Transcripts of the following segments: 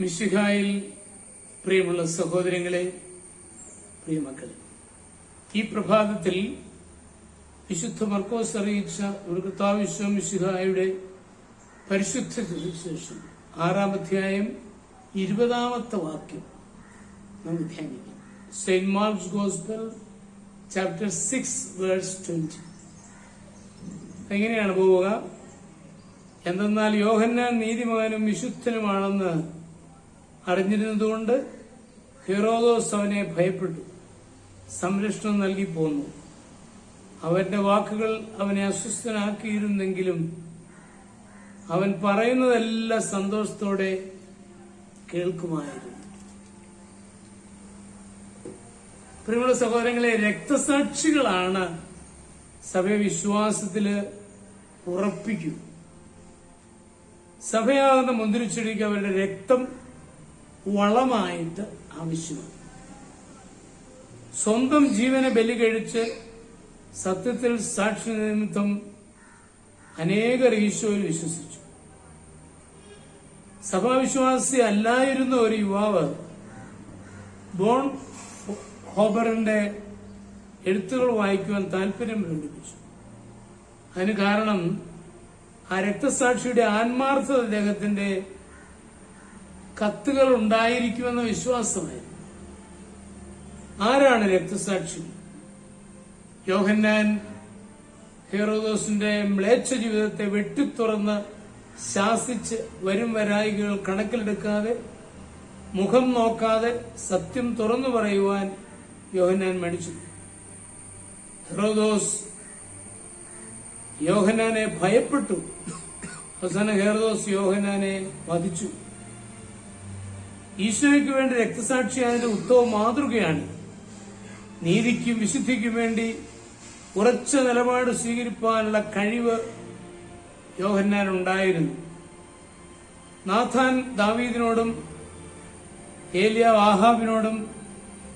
മിശിഹായിൽ പ്രിയമുള്ള സഹോദരങ്ങളെ പ്രിയമക്കളെ ഈ പ്രഭാതത്തിൽ വിശുദ്ധ മർക്കോസ് അറിയിച്ച ഒരു കൃത്താവിശ്വം മിശിഹായുടെ പരിശുദ്ധ സുവിശേഷം ആറാം അധ്യായം ഇരുപതാമത്തെ വാക്യം നമുക്ക് ധ്യാനിക്കാം. Saint Mark's gospel chapter six verse twenty. എങ്ങനെയാണ് പോവുക? എന്തെന്നാൽ യോഹന്നാൻ നീതിമാനും വിശുദ്ധനുമാണെന്ന് അറിഞ്ഞിരുന്നതുകൊണ്ട് ഹീറോദോസ് അവനെ ഭയപ്പെട്ടു. സംരക്ഷണം നൽകി പോന്നു. അവന്റെ വാക്കുകൾ അവനെ അസ്വസ്ഥനാക്കിയിരുന്നെങ്കിലും അവൻ പറയുന്നതെല്ലാം സന്തോഷത്തോടെ കേൾക്കുമായിരുന്നു. പ്രിയമുള്ള സഹോദരങ്ങളെ രക്തസാക്ഷികളാണ് സഭയെ ഉറപ്പിക്കും സഭയാകുന്ന മുന്തിരിച്ചെടിക്ക് അവരുടെ രക്തം വളമായിട്ട് ആവശ്യമാണ്. സ്വന്തം ജീവനെ ബലി കഴിച്ച് സത്യത്തിൽ സാക്ഷി നിമിത്തം അനേകർ ഈശോയിൽ വിശ്വസിച്ചു. സഭാവിശ്വാസി അല്ലായിരുന്ന ഒരു യുവാവ് ബോൺ ഹോബറിന്റെ എഴുത്തുകൾ വായിക്കുവാൻ താല്പര്യം പ്രകടിപ്പിച്ചു. അതിന് കാരണം ആ രക്തസാക്ഷിയുടെ ആത്മാർത്ഥത അദ്ദേഹത്തിന്റെ കത്തുകൾ ഉണ്ടായിരിക്കുമെന്ന വിശ്വാസമായിരുന്നു ആരാണ് രക്തസാക്ഷി? യോഹന്നാൻ ഹെറോദോസിന്റെ മ്ലേച്ഛ ജീവിതത്തെ വെട്ടിത്തുറന്ന് ശാസിച്ച് വരും വരായികൾ കണക്കിലെടുക്കാതെ മുഖം നോക്കാതെ സത്യം തുറന്നു പറയുവാൻ യോഹന്നാൻ മടിച്ചു. ഹെറോദോസ് യോഹനാനെ ഭയപ്പെട്ടു. അവസാന ഹെറോദോസ് യോഹനാനെ വധിച്ചു. ഈശോയ്ക്ക് വേണ്ടി രക്തസാക്ഷിയായതിന്റെ ഉത്തമ മാതൃകയാണ്. നീതിക്കും വിശുദ്ധിക്കും വേണ്ടി ഉറച്ച നിലപാട് സ്വീകരിക്കാനുള്ള കഴിവ് യോഹന്നാൻ ഉണ്ടായിരുന്നു നാഥാൻ ദാവീദിനോടും ഏലിയ ആഹാബിനോടും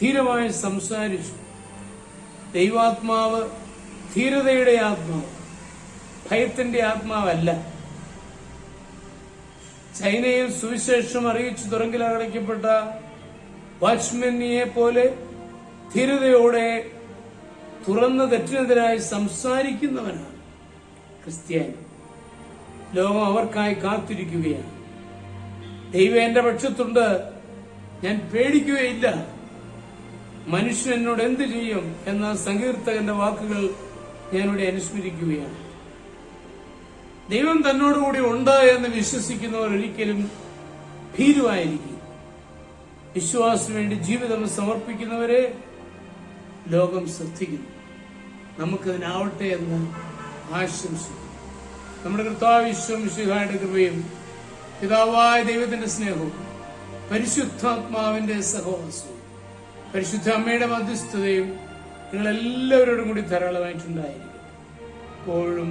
ധീരമായി സംസാരിച്ചു. ദൈവാത്മാവ് ധീരതയുടെ ആത്മാവ് ഭയത്തിന്റെ ആത്മാവല്ല. ചൈനയിൽ സുവിശേഷം അറിയിച്ചു തുറങ്കിലടയ്ക്കപ്പെട്ട വാച്ച്മെന്നിയെ പോലെ ധീരതയോടെ തുറന്ന തെറ്റിനെതിരായി സംസാരിക്കുന്നവനാണ് ക്രിസ്ത്യാനി. ലോകം അവർക്കായി കാത്തിരിക്കുകയാണ്. ദൈവം എന്റെ പക്ഷത്തുണ്ട്. ഞാൻ പേടിക്കുകയില്ല. മനുഷ്യൻ എന്നോട് എന്ത് ചെയ്യും? എന്ന സങ്കീർത്തകന്റെ വാക്കുകൾ ഞാനിവിടെ അനുസ്മരിക്കുകയാണ്. ദൈവം തന്നോടുകൂടി ഉണ്ട് എന്ന് വിശ്വസിക്കുന്നവർ ഒരിക്കലും ഭീരുവായിരിക്കും വിശ്വാസത്തിന് വേണ്ടി ജീവിതം സമർപ്പിക്കുന്നവരെ ലോകം ശ്രദ്ധിക്കുന്നു. നമുക്കതിനാവട്ടെ എന്ന് ആശംസിക്കുന്നു. നമ്മുടെ കർത്താവിശ്വം വിശുഹായുടെ കൃപയും പിതാവായ ദൈവത്തിന്റെ സ്നേഹവും പരിശുദ്ധാത്മാവിന്റെ സഹവാസവും പരിശുദ്ധ അമ്മയുടെ മധ്യസ്ഥതയും നിങ്ങളെല്ലാവരോടും കൂടി ധാരാളമായിട്ടുണ്ടായിരിക്കും എപ്പോഴും